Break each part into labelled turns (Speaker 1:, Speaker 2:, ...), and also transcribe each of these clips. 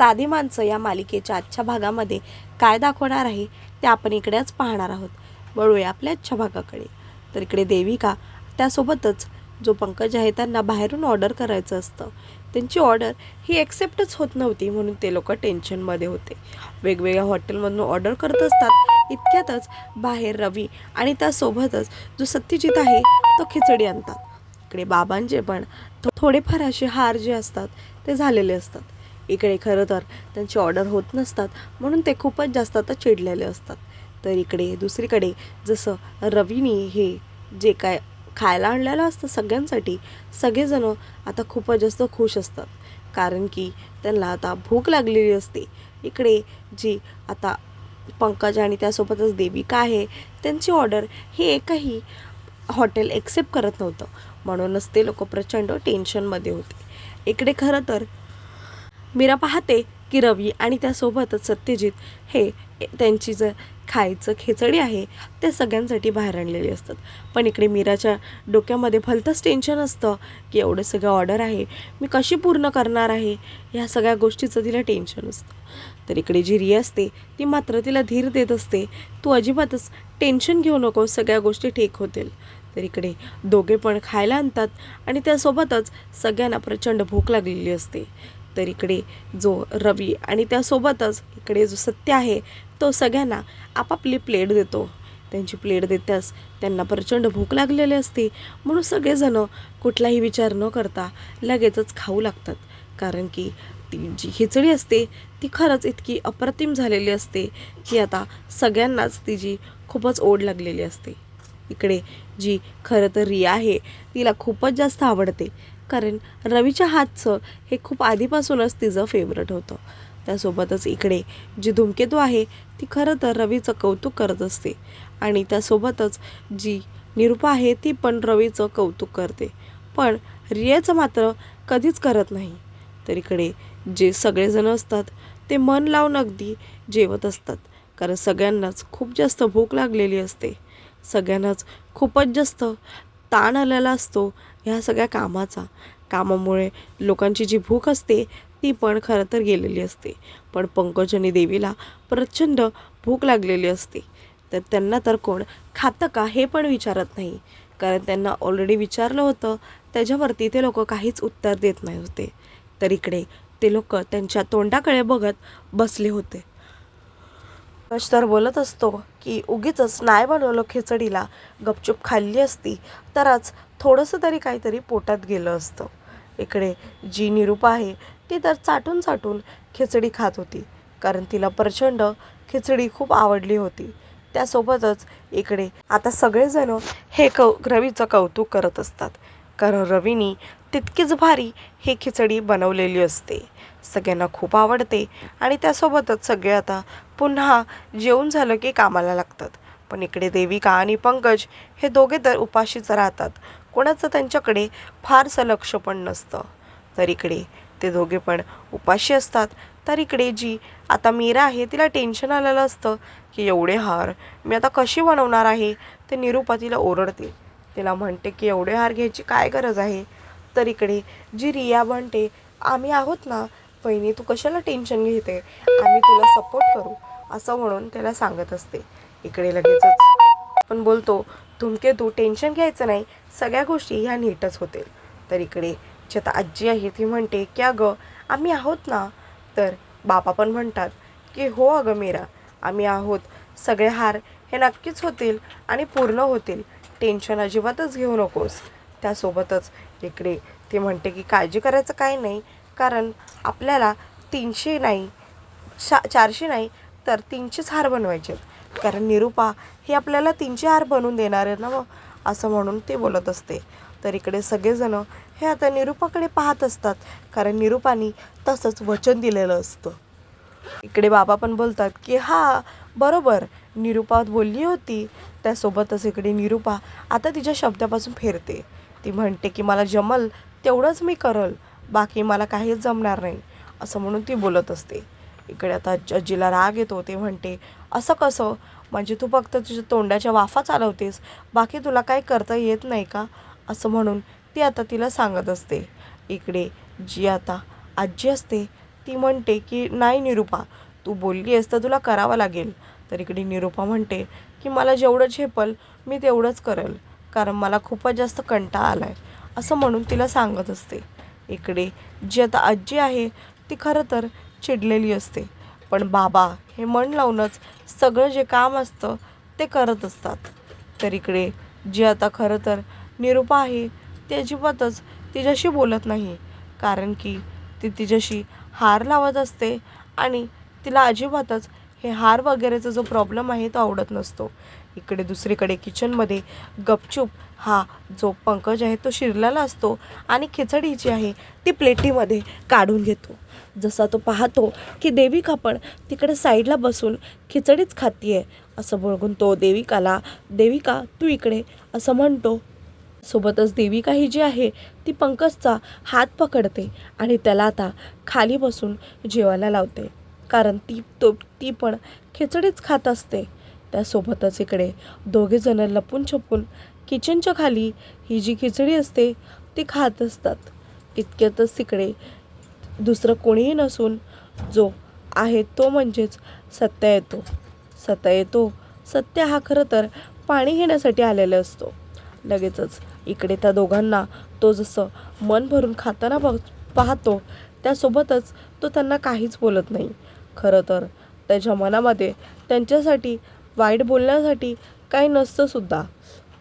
Speaker 1: साधी माणसं या मालिकेच्या आजच्या भागामध्ये काय दाखवणार आहे ते आपण इकडेच पाहणार आहोत. वळूया आपल्या आजच्या भागाकडे. तर इकडे देविका त्यासोबतच जो पंकज आहे त्यांना बाहेरून ऑर्डर करायचं असतं. त्यांची ऑर्डर ही एक्सेप्टच होत नव्हती म्हणून ते लोक टेन्शनमध्ये होते. वेगवेगळ्या हॉटेलमधून ऑर्डर करत असतात. इतक्यातच बाहेर रवी आणि त्यासोबतच जो सत्यजित आहे तो खिचडी आणतात. इकडे बाबांचे पण थोडेफार असे हार जे असतात ते झालेले असतात. इकडे खरं तर त्यांची ऑर्डर होत नसतात म्हणून ते खूपच जास्त आता चिडलेले असतात. तर इकडे दुसरीकडे जसं रवीनी हे जे काय खायला आणलेलं असतं सगळ्यांसाठी सगळेजणं आता खूपच जास्त खुश असतात. कारण की त्यांना आता भूक लागलेली असते. इकडे जी आता पंकज आणि त्यासोबतच देविका आहे त्यांची ऑर्डर हे एकही हॉटेल एक्सेप्ट करत नव्हतं. म्हणूनच ते लोक प्रचंड टेन्शनमध्ये होते. इकडे खरं तर मीरा पाहते की रवी आणि त्यासोबतच सत्यजित हे त्यांची जर खायचं खेचडी आहे ते सगळ्यांसाठी बाहेर आणलेली असतात. पण इकडे मीराच्या डोक्यामध्ये भलतंच टेन्शन असतं की एवढं सगळं ऑर्डर आहे मी कशी पूर्ण करणार आहे? ह्या सगळ्या गोष्टीचं तिला टेन्शन असतं. तर इकडे जी रिया असते ती मात्र तिला धीर देत असते. तू अजिबातच टेन्शन घेऊ नको सगळ्या गोष्टी ठीक होतील. तर इकडे दोघे पण खायला आणतात आणि त्यासोबतच सगळ्यांना प्रचंड भूक लागलेली असते. तर इकडे जो रवी आणि त्यासोबतच इकडे जो सत्य आहे तो सगळ्यांना आपापली प्लेट देतो. त्यांची प्लेट देताच त्यांना प्रचंड भूक लागलेली असते. म्हणून सगळेजणं कुठलाही विचार न करता लगेचच खाऊ लागतात. कारण की ती जी खिचडी असते ती खरंच इतकी अप्रतिम झालेली असते की आता सगळ्यांनाच तिची खूपच ओढ लागलेली असते. इकडे जी खरं तर रिया आहे तिला खूपच जास्त आवडते. कारण रवीच्या हातचं हे खूप आधीपासूनच तिचं फेवरेट होतं. त्यासोबतच इकडे जी धूमकेतू आहे ती खरं तर रवीचं कौतुक करत असते. आणि त्यासोबतच जी निरूपा आहे ती पण रवीचं कौतुक करते. पण रियाचं मात्र कधीच करत नाही. तर इकडे जे सगळेजण असतात ते मन लावून अगदी जेवत असतात. कारण सगळ्यांनाच खूप जास्त भूक लागलेली असते. सगळ्यांनाच खूपच जास्त ताण आलेला असतो. ह्या सगळ्या कामाचा. कामामुळे लोकांची जी भूक असते ती पण खरं तर गेलेली असते. पण पंकज आणि देवीला प्रचंड भूक लागलेली असते. तर त्यांना तर कोण खातं का हे पण विचारत नाही. कारण त्यांना ऑलरेडी विचारलं होतं त्याच्यावरती ते लोक काहीच उत्तर देत नाही होते. तर इकडे ते लोक त्यांच्या तोंडाकडे बघत बसले होते. कश तर बोलत असतो की उगीच नाही बनवलं खिचडीला. गपचूप खाल्ली असती तरच थोडंसं तरी काहीतरी पोटात गेलं असतं. इकडे जी निरूपा आहे ती तर चाटून चाटून खिचडी खात होती. कारण तिला प्रचंड खिचडी खूप आवडली होती. त्यासोबतच इकडे आता सगळेजण हे कौ रवीचं कौतुक करत असतात. कारण रवीनी तितकीच भारी ही खिचडी बनवलेली असते. सगळ्यांना खूप आवडते आणि त्यासोबतच सगळे आता पुन्हा जेवून झालं की कामाला लागतात. पण इकडे देविका आणि पंकज हे दोघे तर उपाशीच राहतात. कोणाचं त्यांच्याकडे फारसं लक्ष पण नसतं. तर इकडे ते दोघे पण उपाशी असतात. तर इकडे जी आता मीरा आहे तिला टेन्शन आलेलं असतं की एवढे हार मी आता कशी बनवणार आहे? ते निरूपा तिला ओरडते. तिला म्हणते की एवढे हार घ्यायची काय गरज आहे? तर इकडे जी रिया म्हणते आम्ही आहोत ना वहिनी तू कशाला टेन्शन घेते? आम्ही तुला सपोर्ट करू असं म्हणून त्याला सांगत असते. इकडे लगेचच पण बोलतो तुमके तू टेन्शन घ्यायचं नाही सगळ्या गोष्टी ह्या नीटच होतील. तर इकडे जी आता आजी आहे ती म्हणते की अगं आम्ही आहोत ना? तर बापा पण म्हणतात की हो अगं मीरा आम्ही आहोत. सगळे हार हे नक्कीच होतील आणि पूर्ण होतील. टेन्शन अजिबातच घेऊ नकोस. त्यासोबतच इकडे ती म्हणते की काळजी करायचं काय नाही. कारण आपल्याला तीनशे नाही शा चारशे नाही तर तीनशेच हार बनवायचे आहेत कारण निरूपा हे आपल्याला तीनशे हार बनवून देणार आहे ना मग असं म्हणून ते बोलत असते. तर इकडे सगळेजणं हे आता निरूपाकडे पाहत असतात. कारण निरूपानी तसंच वचन दिलेलं असतं. इकडे बाबा पण बोलतात की हा बरोबर. निरूपा बोलली होती. त्यासोबतच इकडे निरूपा आता तिच्या शब्दापासून फिरते. ती म्हणते की मला जमल तेवढंच मी करल. बाकी मला काहीच जमणार नाही. असं म्हणून ती बोलत असते. इकडे आता आजी- आजीला राग येतो. ते म्हणते असं कसं? म्हणजे तू फक्त तुझ्या तोंडाच्या वाफा चालवतेस बाकी तुला काही करता येत नाही का? असं म्हणून ती आता तिला सांगत असते. इकडे जी आता आजी असते ती म्हणते की नाही निरुपा तू बोलली आहेस तर तुला करावं लागेल. तर इकडे निरुपा म्हणते की मला जेवढं झेपल मी तेवढंच करेल कारण मला खूपच जास्त कंटाळा आला आहे असं म्हणून तिला सांगत असते. इकडे जी आता आजी आहे ती खरं तर चिडलेली असते. पण बाबा हे मन लावूनच सगळं जे काम असतं ते करत असतात. तर इकडे जी आता खरं तर निरुपा आहे ती अजिबातच तिच्याशी बोलत नाही. कारण की ती तिच्याशी हार लावत असते आणि तिला अजिबातच हे हार वगैरेचा जो प्रॉब्लेम आहे तो आवडत नसतो. इकडे दुसरीकडे किचनमध्ये गपचूप हा जो पंकज आहे तो शिरलेला असतो आणि खिचडी जी आहे ती प्लेटीमध्ये काढून घेतो. जसा तो पाहतो की देविका पण तिकडे साईडला बसून खिचडीच खातीये असं बघून तो देविकाला देविका तू इकडे असं म्हणतो. सोबतच देविका ही जी आहे ती पंकजचा हात पकडते आणि त्याला आता खाली बसून जेवायला लावते. कारण ती तो ती पण खिचडीच खात असते. त्यासोबतच इकडे. दोघेजणं लपून छपून किचनच्या खाली ही जी खिचडी असते ती खात असतात. इतक्यातच तिकडे दुसरं कोणीही नसून जो आहे तो म्हणजेच सत्या येतो. सत्या येतो. सत्या हा खरं तर पाणी घेण्यासाठी आलेला असतो. लगेचच इकडे त्या दोघांना तो जसं मन भरून खाताना बघ पाहतो त्यासोबतच तो त्यांना काहीच बोलत नाही. खरं तर त्याच्या मनामध्ये त्यांच्यासाठी वाईट बोलण्यासाठी काही नसतं सुद्धा.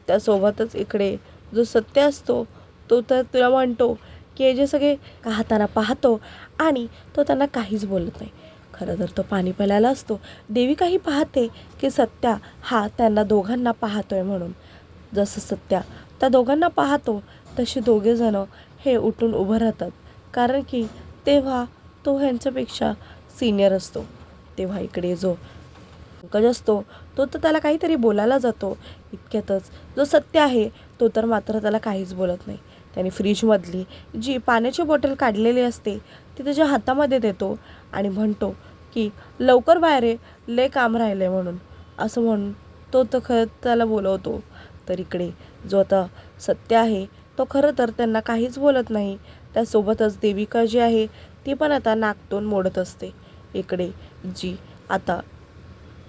Speaker 1: त्यासोबतच इकडे जो सत्य असतो तो तर तुला म्हणतो की हे जे सगळे हाताना पाहतो आणि तो त्यांना काहीच बोलत नाही. खरं तर तो पाणी प्यायला असतो. देवी काही पाहते की सत्या हा त्यांना दोघांना पाहतो आहे म्हणून. जसं सत्या त्या दोघांना पाहतो तसे दोघेजणं हे उठून उभं राहतात. कारण की तेव्हा तो ह्यांच्यापेक्षा सिनियर असतो. तेव्हा इकडे जो पंकज असतो. तो तर त्याला काहीतरी बोलायला जातो. इतक्यातच जो सत्य आहे तो तर मात्र त्याला काहीच बोलत नाही. त्याने फ्रीजमधली जी पाण्याची बॉटल काढलेली असते ती त्याच्या हातामध्ये देतो आणि म्हणतो की लवकर बाहेर आहे लय काम राहिलं आहे म्हणून. असं म्हणून तो तर खरं त्याला बोलवतो. तर इकडे जो आता सत्य आहे तो खरं तर त्यांना काहीच बोलत नाही. त्यासोबतच देविका जी आहे ती पण आता नाकतोंड मोडत असते. इकडे जी आता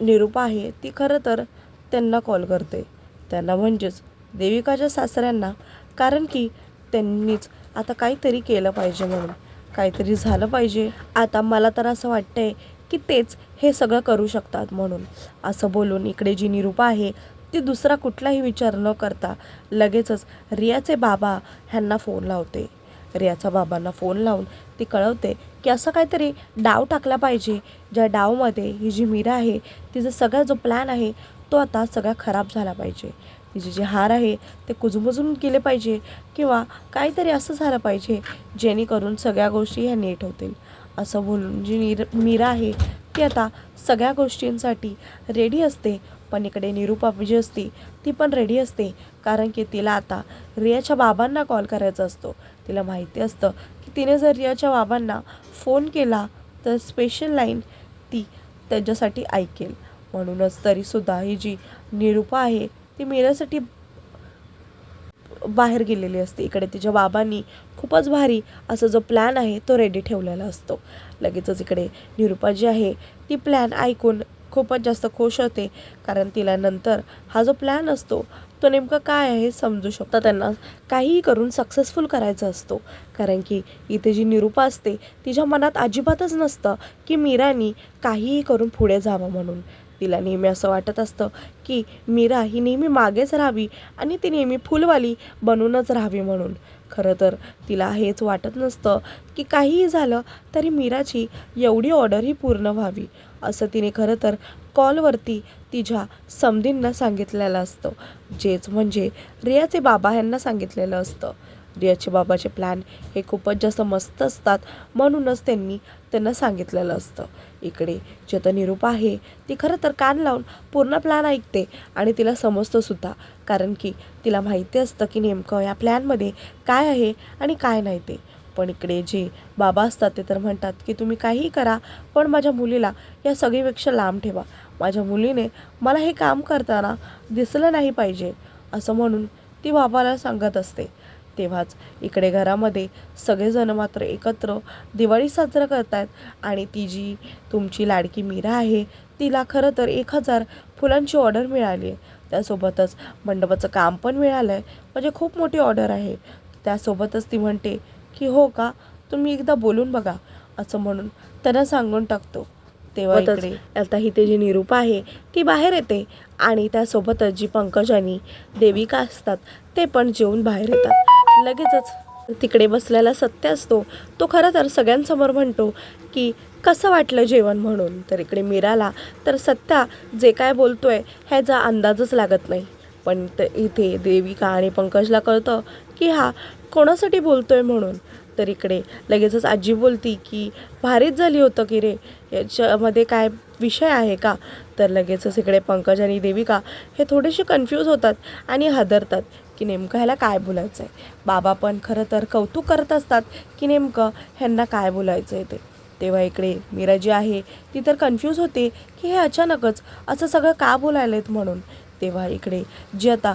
Speaker 1: निरूपा आहे ती खरं तर त्यांना कॉल करते. त्यांना म्हणजेच देविकाच्या सासऱ्यांना कारण की त्यांनीच आता काहीतरी केलं पाहिजे म्हणून. काहीतरी झालं पाहिजे. आता मला तर असं वाटतंय की तेच हे सगळं करू शकतात म्हणून. असं बोलून इकडे जी निरूपा आहे ती दुसरा कुठलाही विचार न करता लगेचच रियाचे बाबा ह्यांना फोन लावते. रियाचा बाबांना फोन लावून ती कळवते की असं काहीतरी डाव टाकला पाहिजे. ज्या डावमध्ये ही जी मीरा आहे तिचा सगळा जो प्लॅन आहे तो आता सगळा खराब झाला पाहिजे. तिचे जे हार आहे ते कुजबुजून गेले पाहिजे किंवा काहीतरी असं झालं पाहिजे जेणेकरून सगळ्या गोष्टी ह्या नीट होतील. असं बोलून जी नीर मीरा आहे ती आता सगळ्या गोष्टींसाठी रेडी असते. पण इकडे निरूपा जी असते ती पण रेडी असते. कारण की तिला आता रियाच्या बाबांना कॉल करायचा असतो. तिला माहिती असतं की तिने जर रियाच्या बाबांना फोन केला तर स्पेशल लाईन ती त्यांच्यासाठी ऐकेल. म्हणूनच तरीसुद्धा ही जी निरूपा आहे ती मीरासाठी बाहेर गेलेली असते. इकडे तिच्या बाबांनी खूपच भारी असा जो प्लॅन आहे तो रेडी ठेवलेला असतो. लगेचच इकडे निरूपा जी आहे ती प्लॅन ऐकून खूपच जास्त खुश होते. कारण तिला नंतर हा जो प्लॅन असतो तो नेमका काय आहे समजू शकता. त्यांना काहीही करून सक्सेसफुल करायचा असतो. कारण की इथे जी निरूपा असते तिच्या मनात अजिबातच नसतं की मीरानी काहीही करून पुढे जावं म्हणून. तिला नेहमी असं वाटत असतं की मीरा ही नेहमी मागेच राहावी आणि ती नेहमी फुलवाली बनूनच राहावी म्हणून. खरं तर तिला हेच वाटत नसतं की काहीही झालं तरी मीराची एवढी ऑर्डरही पूर्ण व्हावी असं तिने खरं तर कॉलवरती तिच्या समधींना सांगितलेलं असतं जेच म्हणजे रियाचे बाबा यांना सांगितलेलं असतं. रियाचे बाबाचे प्लॅन हे खूपच जास्त मस्त असतात. म्हणूनच त्यांनी त्यांना सांगितलेलं असतं. इकडे जी निरूप निरूपा आहे ती खरं तर कान लावून पूर्ण प्लॅन ऐकते आणि तिला समजतं सुद्धा. कारण की तिला माहिती असतं की नेमकं या प्लॅनमध्ये काय आहे आणि काय नाही ते. पण इकडे जे बाबा असतात ते तर म्हणतात की तुम्ही काहीही करा पण माझ्या मुलीला या सगळीपेक्षा लांब ठेवा. माझ्या मुलीने मला हे काम करताना दिसलं नाही पाहिजे असं म्हणून ती बाबाला सांगत असते. तेव्हाच इकडे घरामध्ये सगळेजण मात्र एकत्र दिवाळी साजरा करतायत. आणि ती जी तुमची लाडकी मीरा आहे तिला खरं तर एक हजार फुलांची ऑर्डर मिळाली आहे. त्यासोबतच मंडपाचं काम पण मिळालं आहे म्हणजे खूप मोठी ऑर्डर आहे. त्यासोबतच ती म्हणते की हो का? तुम्ही एकदा बोलून बघा. असं म्हणून त्यांना सांगून टाकतो. तेव्हा इकडे आता ही ते जी निरूपा आहे ती बाहेर येते. आणि त्यासोबतच जी पंकज आणि देविका असतात ते पण जेवून बाहेर येतात. लगेचच तिकडे बसलेला सत्य असतो. तो खरं तर सगळ्यांसमोर म्हणतो की कसं वाटलं जेवण म्हणून? तर इकडे मीराला तर सत्या जे काय बोलतोय ह्याचा अंदाजच लागत नाही. पण त इथे देविका आणि पंकजला कळतं की हा कोणासाठी बोलतोय म्हणून. तर इकडे लगेचच आजी बोलती की भारीच झाली होतं की रे याच्यामध्ये काय विषय आहे का? तर लगेचच इकडे पंकज आणि देविका हे थोडेसे कन्फ्यूज होतात आणि हादरतात. की नेमकं ह्याला काय बोलायचं आहे बाबा पण खरं तर कौतुक करत असतात की नेमकं ह्यांना काय बोलायचं आहे ते. तेव्हा इकडे मीरा जी आहे ती तर कन्फ्यूज होते की हे अचानकच असं सगळं का बोलायला आहेत म्हणून? तेव्हा इकडे जी आता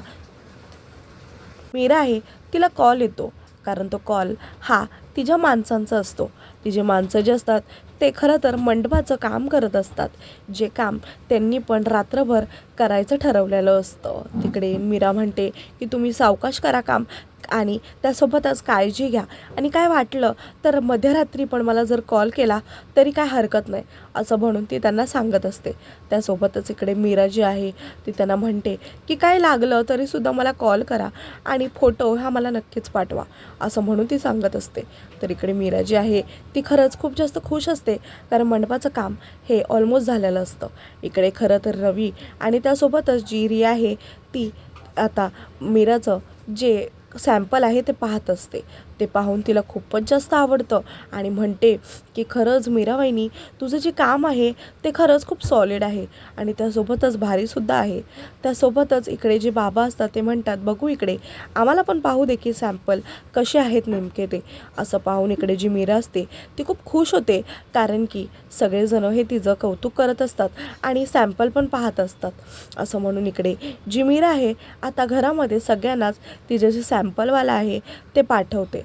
Speaker 1: मीरा आहे तिला कॉल येतो. कारण तो कॉल हा तिच्या माणसांचा असतो. तिचे माणसं जे असतात ते खरं तर मंडपाचं काम करत असतात. जे काम त्यांनी पण रात्रभर करायचं ठरवलेलं असतं. तिकडे मीरा म्हणते की तुम्ही सावकाश करा काम आणि त्यासोबतच काळजी घ्या. आणि काय वाटलं? तर मध्यरात्री पण मला जर कॉल केला तरी काय हरकत नाही असं म्हणून ती त्यांना सांगत असते. त्यासोबतच इकडे मीरा जी आहे ती त्यांना म्हणते की काय लागलं तरीसुद्धा मला कॉल करा आणि फोटो हा मला नक्कीच पाठवा असं म्हणून ती सांगत असते. तर इकडे मीरा जी आहे ती खरंच खूप जास्त खुश असते कारण मंडपाचं काम हे ऑलमोस्ट झालेलं असतं. इकडे खरं तर रवी आणि त्यासोबतच जी रिया आहे ती आता मीराचं जे सॅम्पल आहे ते पाहत असते. ते पाहून तिला खूपच जास्त आवडतं. आणि म्हणते की खरंच मीराबाईनी तुझं जे काम आहे ते खरंच खूप सॉलिड आहे. आणि त्यासोबतच भारीसुद्धा आहे. त्यासोबतच इकडे जे बाबा असतात ते म्हणतात बघू इकडे आम्हाला पण पाहू दे की सॅम्पल कसे आहेत नेमके ते. असं पाहून इकडे जी मीरा असते ती खूप खुश होते. कारण की सगळेजण हे तिचं कौतुक करत असतात आणि सॅम्पल पण पाहत असतात. असं म्हणून इकडे जी मीरा आहे आता घरामध्ये सगळ्यांनाच तिचे जे सॅम्पलवाला आहे ते पाठवते.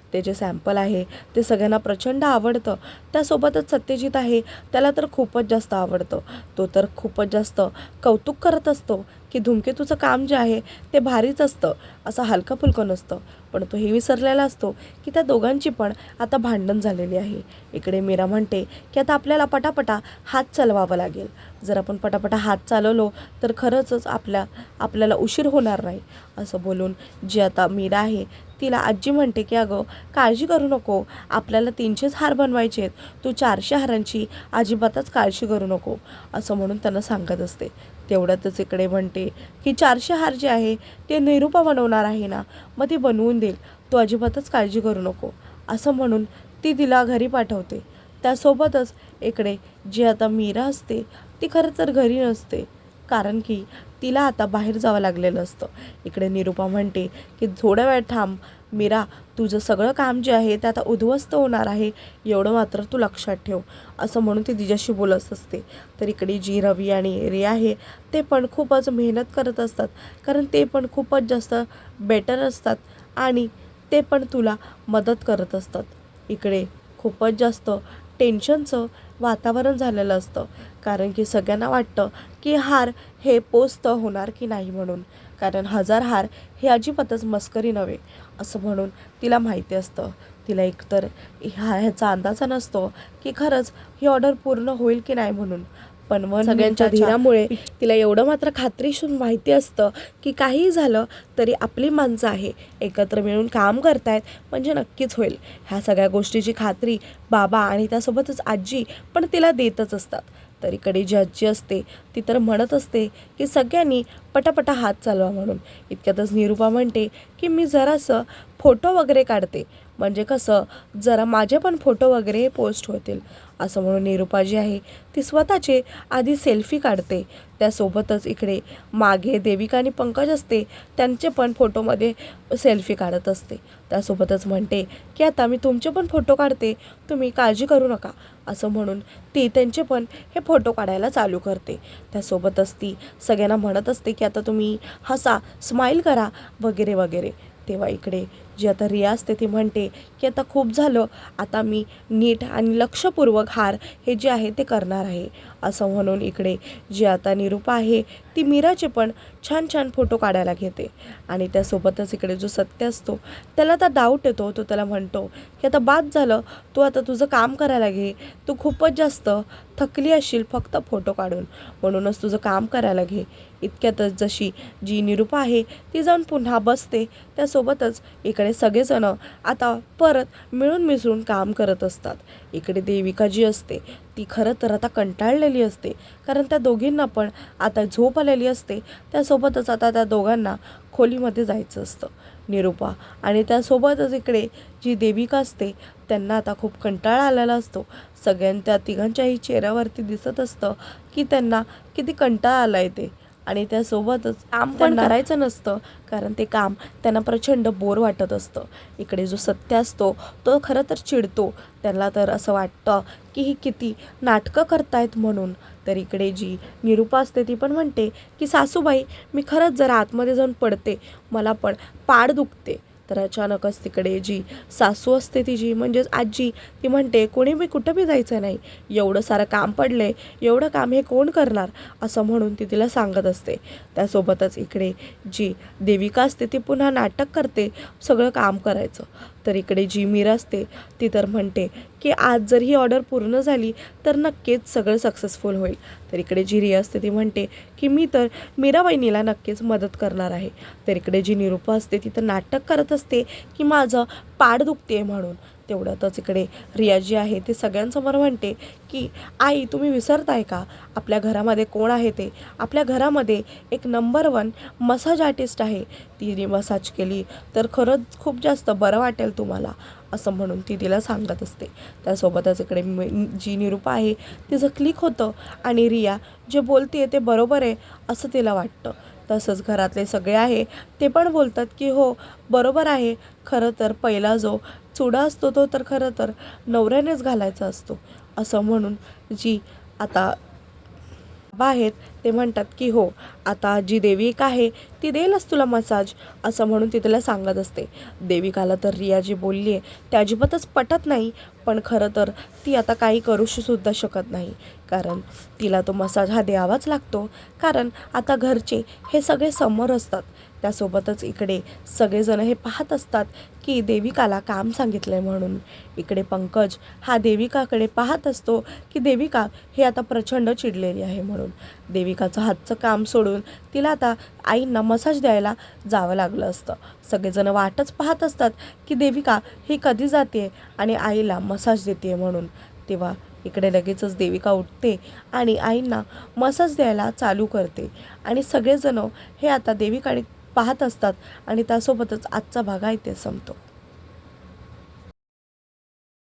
Speaker 1: ते जे सॅम्पल आहे ते सगळ्यांना प्रचंड आवडतं. त्यासोबतच सत्यजित आहे त्याला तर खूपच जास्त आवडतं. तो तर खूपच जास्त कौतुक करत असतो की धूमकेतूचं काम जे आहे ते भारीच असतं. असं हलकं फुलकं नसतं. पण तो हे विसरलेला असतो की त्या दोघांची पण आता भांडण झालेली आहे. इकडे मीरा म्हणते की आता आपल्याला पटापटा हात चालवावा लागेल. जर आपण पटापटा हात चालवलो तर खरंचच आपल्या आपल्याला उशीर होणार नाही. असं बोलून जी आता मीरा आहे तिला आजी म्हणते की अगं काळजी करू नको. आपल्याला तीनशेच हार बनवायचे आहेत. तू चारशे हारांची अजिबातच काळजी करू नको. असं म्हणून त्यांना सांगत असते. तेवढ्यातच इकडे म्हणते की चारशे हार जे आहे ते निरूपा बनवणार आहे ना? मग ती बनवून देईल. तू अजिबातच काळजी करू नको. असं म्हणून ती तिला घरी पाठवते. त्यासोबतच इकडे जी आता मीरा असते ती खरं तर घरी नसते. कारण की तिला आता बाहेर जावं लागलेलं असतं. इकडे निरूपा म्हणते की थोड्या वेळ थांब. मीरा तुझं सगळं काम जे आहे ते आता उद्ध्वस्त होणार आहे एवढं मात्र तू लक्षात ठेव असं म्हणून ती तिच्याशी बोलत असते. तर इकडे जी रवी आणि रिया आहे ते पण खूपच मेहनत करत असतात कारण ते पण खूपच जास्त बेटर असतात आणि ते पण तुला मदत करत असतात. इकडे खूपच जास्त टेन्शनचं वातावरण झालेलं असतं कारण की सगळ्यांना वाटतं की हार हे पोस्त होणार की नाही म्हणून. कारण हजार हार हे अजिबातच मस्करी नव्हे असं म्हणून तिला माहिती असतं. तिला एकतर ह्या ह्याचा अंदाजा नसतो की खरंच ही ऑर्डर पूर्ण होईल की नाही म्हणून. पण वन सगळ्यांच्या धीरामुळे तिला एवढं मात्र खात्रीशीर माहिती असतं की काहीही झालं तरी आपली माणसं आहे एकत्र मिळून काम करतायत म्हणजे नक्कीच होईल. ह्या सगळ्या गोष्टीची खात्री बाबा आणि त्यासोबतच आजी पण तिला देतच असतात. तर इकडे जी आजी असते ती तर म्हणत असते की सगळ्यांनी पटापटा हात चालवा म्हणून. इतक्यातच निरूपा म्हणते की मी जरासं फोटो वगैरे काढते. म्हणजे कसं जरा माझे पण फोटो वगैरे पोस्ट होतील. असं म्हणून निरूपा जी आहे ती स्वतःचे आधी सेल्फी काढते. त्यासोबतच इकडे मागे देविका आणि पंकज असते त्यांचे पण फोटोमध्ये सेल्फी काढत असते. त्यासोबतच म्हणते की आता मी तुमचे पण फोटो काढते तुम्ही काळजी करू नका. असं म्हणून ती त्यांचे पण हे फोटो काढायला चालू करते. त्यासोबतच ती सगळ्यांना म्हणत असते की आता तुम्ही हसा स्माईल करा वगैरे वगैरे. तेव्हा इकडे जी आता रिया असते ती म्हणते की आता खूप झालं आता मी नीट आणि लक्षपूर्वक हार हे जे आहे ते करणार आहे. असं म्हणून इकडे जी आता निरूपा आहे ती मीराचे पण छान छान फोटो काढायला घेते. आणि त्यासोबतच इकडे जो सत्य असतो त्याला आता डाऊट येतो. तो त्याला म्हणतो की आता बाद झालं तू आता तुझं काम करायला घे. तू खूपच जास्त थकली असशील फक्त फोटो काढून. म्हणूनच तुझं काम करायला घे. इतक्यातच जशी जी निरूपा आहे ती जाऊन पुन्हा बसते. त्यासोबतच इकडे सगळेजणं आता परत मिळून मिसळून काम करत असतात. इकडे देविका जी असते ती खरं तर आता कंटाळलेली असते. कारण त्या दोघींना पण आता झोप आलेली असते. त्यासोबतच आता त्या दोघांना खोलीमध्ये जायचं असतं. निरूपा आणि त्यासोबतच इकडे जी देविका असते त्यांना आता खूप कंटाळा आलेला असतो. सगळ्यां त्या तिघांच्याही चेहऱ्यावरती दिसत असतं की त्यांना किती कंटाळा आला आहे ते. आणि त्यासोबतच काम पण करायचं नसतं कारण ते काम त्यांना प्रचंड बोर वाटत असतं. इकडे जो सत्य असतो तो खरं तर चिडतो. त्यांना तर असं वाटतं की ही किती नाटकं करतायत म्हणून. तर इकडे जी निरूपा असते ती पण म्हणते की सासूबाई मी खरंच जरा आतमध्ये जाऊन पडते. मला पण पाड दुखते. तर अचानकच तिकडे जी सासू असते तिची म्हणजेच आजी ती म्हणते कोणी मी कुठं बी जायचं नाही. एवढं सारं काम पडलंय एवढं काम हे कोण करणार? असं म्हणून ती तिला सांगत असते. त्यासोबतच इकडे जी देविका असते ती पुन्हा नाटक करते सगळं काम करायचं. तर इकडे जी मीरा असते ती तर म्हणते की आज जर ही ऑर्डर पूर्ण झाली तर नक्कीच सगळं सक्सेसफुल होईल. तर इकडे जी रिया असते ती म्हणते की मी तर मीरा वहिनीला नक्कीच मदत करणार आहे. तर इकडे जी निरूपा असते ती तर नाटक करत असते की माझं पाड दुखते म्हणून. तेवढ्यातच इकडे रिया जी आहे ते सगळ्यांसमोर म्हणते की आई तुम्ही विसरताय का? आपल्या घरामध्ये कोण आहे ते? आपल्या घरामध्ये एक नंबर वन मसाज आर्टिस्ट आहे. तिने मसाज केली तर खरंच खूप जास्त बरं वाटेल तुम्हाला असं म्हणून ती तिला सांगत असते. त्यासोबतच इकडे मी- जी निरूपा आहे तिचं क्लिक होतं आणि रिया जे बोलते ते बरोबर आहे असं तिला वाटतं. तसंच घरातले सगळे आहे ते पण बोलतात की हो बरोबर आहे खरं तर पहिला जो चुडा असतो तो तर खरं तर नवऱ्यानेच घालायचा असतो. असं म्हणून जी आता बाबा आहेत ते म्हणतात की हो आता जी देविक आहे ती देईलच तुला मसाज असं म्हणून ती तिला सांगत असते. देविकाला तर रिया जी बोलली आहे ते अजिबातच पटत नाही पण खरं तर ती आता काही करू सुद्धा शकत नाही. कारण तिला तो मसाज हा द्यावाच लागतो. कारण आता घरचे हे सगळे समोर असतात. त्यासोबतच इकडे सगळेजण हे पाहत असतात की देविकाला काम सांगितलं आहे म्हणून. इकडे पंकज हा देविकाकडे पाहत असतो की देविका हे आता प्रचंड चिडलेली आहे म्हणून. देविकाचं हातचं काम सोडून तिला आता आईंना मसाज द्यायला जावं लागलं असतं. सगळेजण वाटच पाहत असतात की देविका ही कधी जाते आणि आईला मसाज देते म्हणून. तेव्हा इकडे लगेचच देविका उठते आणि आईंना मसाज द्यायला चालू करते. आणि सगळेजण हे आता देविकाने पाहत असतात आणि त्यासोबतच आजचा भाग आहे ते संपतो.